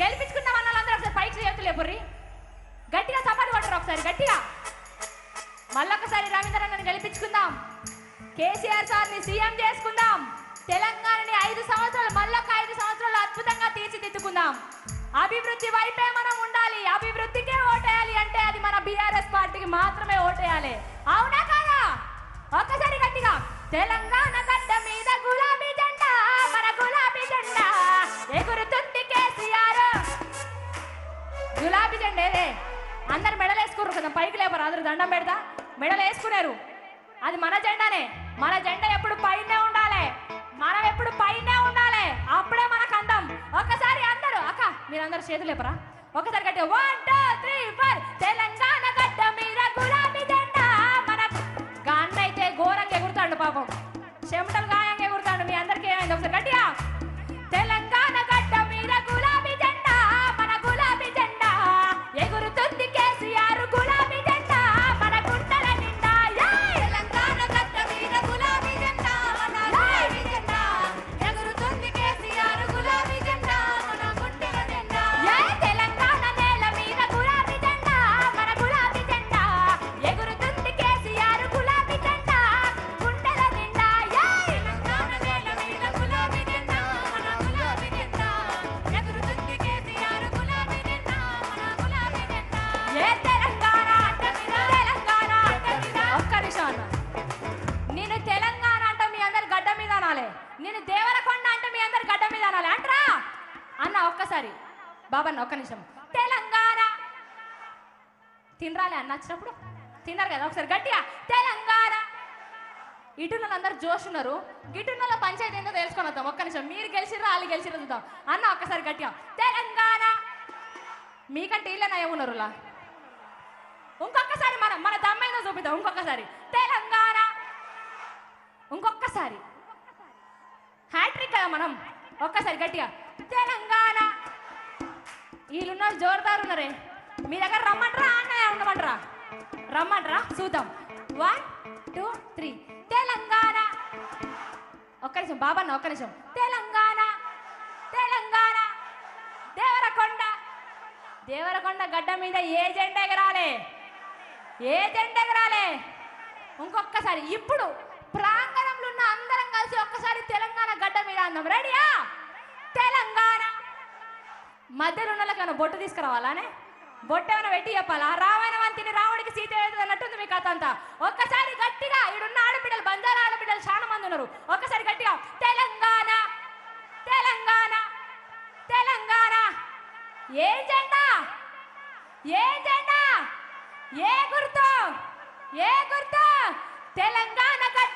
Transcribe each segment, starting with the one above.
గెలిపించుకున్న వాళ్ళందరూ ఒకసారి పైకి చేతులే బుర్రి గట్టిగా సపాటు కొట్టరు ఒకసారి గట్టిగా. మళ్ళొకసారి రవీంద్ర అన్నని గెలిపించుకుందాం. కేసీఆర్ సార్ని సీఎం చేసుకుందాం. తెలంగాణని ఐదు సంవత్సరాలు మళ్ళొక ఐదు సంవత్సరాలు అద్భుతంగా తీర్చిదిద్దుకుందాం. అభివృద్ధి వైపే మనం ఉండాలి. అభివృద్ధికే ఓటేయాలి అంటే అది మన బీఆర్ఎస్ పార్టీకి మాత్రమే ఓటేయాలి. అవునా కాదా? ఒక్కసారి గట్టిగా. తెలంగాణ గడ్డ మీద గులాబీ గులాబీ జెండా ఏదే? అందరు మెడలు వేసుకుర్రు కదా పైకి లేపరు అందరు దండం పెడతా. మెడలు వేసుకున్నారు అది మన జెండానే. మన జెండా ఎప్పుడు పైనే ఉండాలి. మనం ఎప్పుడు పైనే ఉండాలి. అప్పుడే మనకు అందం. ఒకసారి అందరూ అక్క మీరందరూ చేతులు లేపరా. ఒకసారి గట్టి one two three four Telangana గడ్డ మీద గులాబీ జెండా. మన గాన్న అయితే ఘోరంగా ఎగురుతాడు పాపం. చెమటలు గాయంగా ఎగురుతాడు. మీ అందరికీ ఏమైంది? ఒకసారి గట్టిగా. ఒక్కసారి. బాబన్న ఒక్క నిమిషం. తెలంగాణ. తినరాలే అన్న వచ్చినప్పుడు? తిన్నారు కదా ఒకసారి గట్టిగా. తెలంగాణ. ఇటున్న అందరు జోష్ ఉన్నారు గిటున్నల పంచాయతీ ఏందో తెలుసుకొని వద్దాం ఒక్క నిమిషం. మీరు గెలిచిర్రా వాళ్ళు గెలిచిర్రా చూద్దాం. అన్న ఒక్కసారి గట్టిగా. తెలంగాణ. మీకంటే వీళ్ళే ఏమున్నారు ఇంకొకసారి మనం మన దమ్మైందో చూపిద్దాం ఇంకొకసారి తెలంగాణ. ఇంకొకసారి హ్యాట్రిక్ కదా మనం. ఒక్కసారి గట్టిగా. తెలంగాణ. వీళ్ళున్నారు జోరుదారు ఉన్నారే? మీ దగ్గర రమ్మంటారా? అన్నయ్య ఉండమంటారా? రమ్మంటారా? చూద్దాం. One two three Telangana. ఒక్క నిమిషం బాబన్న ఒక్క నిమిషం. తెలంగాణ. తెలంగాణ. దేవరకొండ. దేవరకొండ గడ్డ మీద ఏ జెండా ఎగరాలే? ఏ జెండా ఎగరాలే? ఇంకొకసారి ఇప్పుడు ప్రాంగణంలో ఉన్న అందరం కలిసి ఒక్కసారి తెలంగాణ గడ్డ మీద అందాం రెడీయా తెలంగాణ. మధ్యలో ఉన్న వాళ్ళకి బొట్టు తీసుకురావాలానే? బొట్టు ఏమైనా పెట్టి చెప్పాలా? రామాయణ వంతిని రాముడికి సీత అన్నట్టుంది మీ కథ అంతా. ఒక్కసారి గట్టిగా ఈడున్న ఆడబిడ్డలు బంజారా ఆడబిడ్డలు చాలా మంది ఉన్నారు. ఒక్కసారి గట్టిగా తెలంగాణ తెలంగాణ తెలంగాణ. ఏ జెండా? ఏ జెండా? ఏ గుర్తు? ఏ గుర్తు? తెలంగాణ గట్టి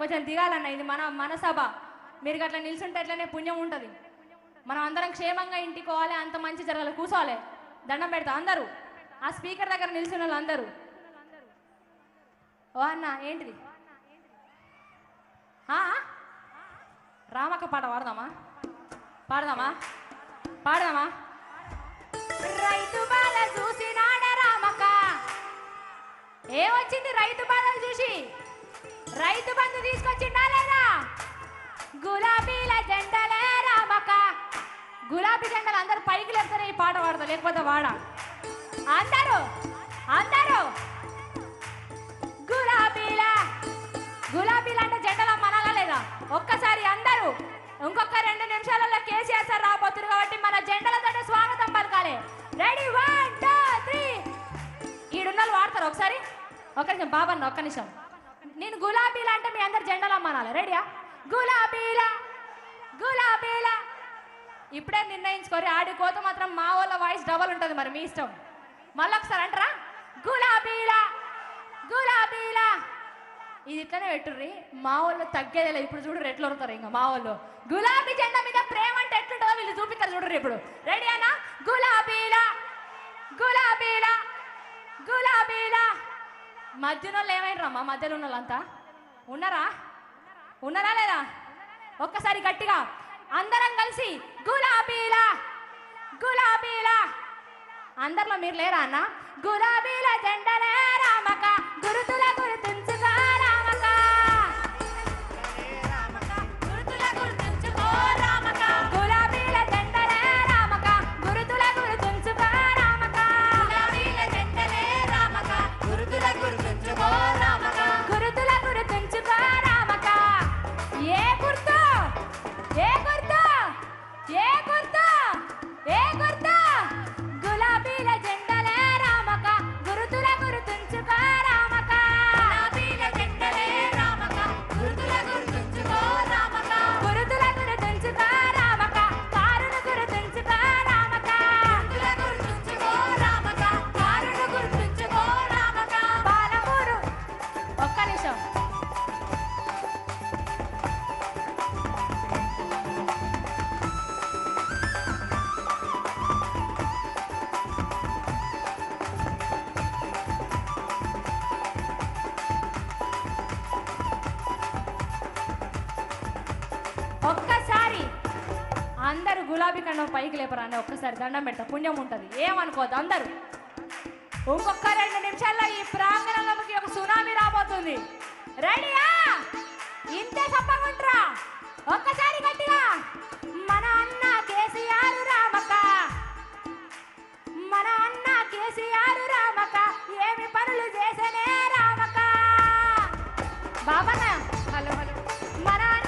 కొంచెం దిగాలన్న ఇది మన మన సభ. మీరు అట్లా నిల్చుంటే ఎట్లనే పుణ్యం ఉంటుంది. మనం అందరం క్షేమంగా ఇంటికి పోవాలి అంత మంచి జరగాలి. కూర్చోవాలి దండం పెడతా. అందరూ. ఆ స్పీకర్ దగ్గర నిల్చున్న వాళ్ళు అందరూ. ఓ అన్న ఏంటిది? రామక్క పాట పాడదామా? పాడదామా? పాడదామా? రైతు బాధ చూసినాడే రామక్క? ఏమొచ్చింది రైతు బాధలు చూసి? రైతు బంధు తీసుకొచ్చిందా లేదా? గులాబీల జెండలే రామక్క. గులాబీ జెండలు అందరు పైకి లేపుతారే ఈ పాట పాడతా లేకపోతే వాడ. అందరూ అందరూ. గులాబీల గులాబీల అంటే జెండల మనలా లేదా? ఒక్కసారి అందరూ ఇంకొక రెండు నిమిషాలలో కేసీఆర్ సార్ రాబోతున్నారు కాబట్టి మన జెండలతో స్వాగతం పలకాలి. రెడీ? One two three. ఈడున్నలు వాడతారు ఒకసారి. ఒక నిమిషం బాబన్న ఒక్క నిమిషం. నేను గులాబీలా అంటే మీ అందరు జెండలు అమ్మాలి రెడీయా గులాబీలా. గులాబీలా. ఇప్పుడే నిర్ణయించుకోరి. ఆడి కోత మాత్రం మా వాళ్ళ వాయిస్ డబల్ ఉంటుంది మరి మీ ఇష్టం. మళ్ళీ ఒకసారి అంటారా? గులాబీలా. గులాబీలా. ఇది ఇట్లనే పెట్టుర్రి. మా వాళ్ళు తగ్గేదేలే ఇప్పుడు చూడు ఎట్లా వరుతారు ఇంకా మా వాళ్ళు. గులాబీ జెండా మీద ప్రేమ అంటే ఎట్లుంటుందో వీళ్ళు చూపిస్తారు చూడరు ఇప్పుడు. రెడీ అన్నా? గులాబీలా. గులాబీలా. గులాబీలా. మధ్యలో ఏమైనా మధ్యలో ఉన్న వాళ్ళంతా ఉన్నారా? ఉన్నారా లేదా? ఒక్కసారి గట్టిగా. అందరం కలిసి గులాబీల గులాబీల. అందరిలో మీరు లేరా అన్న? గులాబీల జెండలే రామక గురుతుల గురుతుంచ అందరూ గులాబీ కండం పైకి లేపరాని ఒక్కసారి దండం పెడతా. పుణ్యం ఉంటుంది. ఏమనుకోద్దు అందరూ. ఇంకొక రెండు నిమిషాల్లో ఈ ప్రాంగణంలోకి ఒక సునామీ రాబోతుంది. రెడీయా? ఇంతే చెప్పకుంట్రా. ఒక్కసారి గట్టిగా. మన అన్న కేసీఆర్ రామక మన అన్న కేసీఆర్ రామక ఏమి పనులు చేసేనే రామక బాబా హలో హలో. మన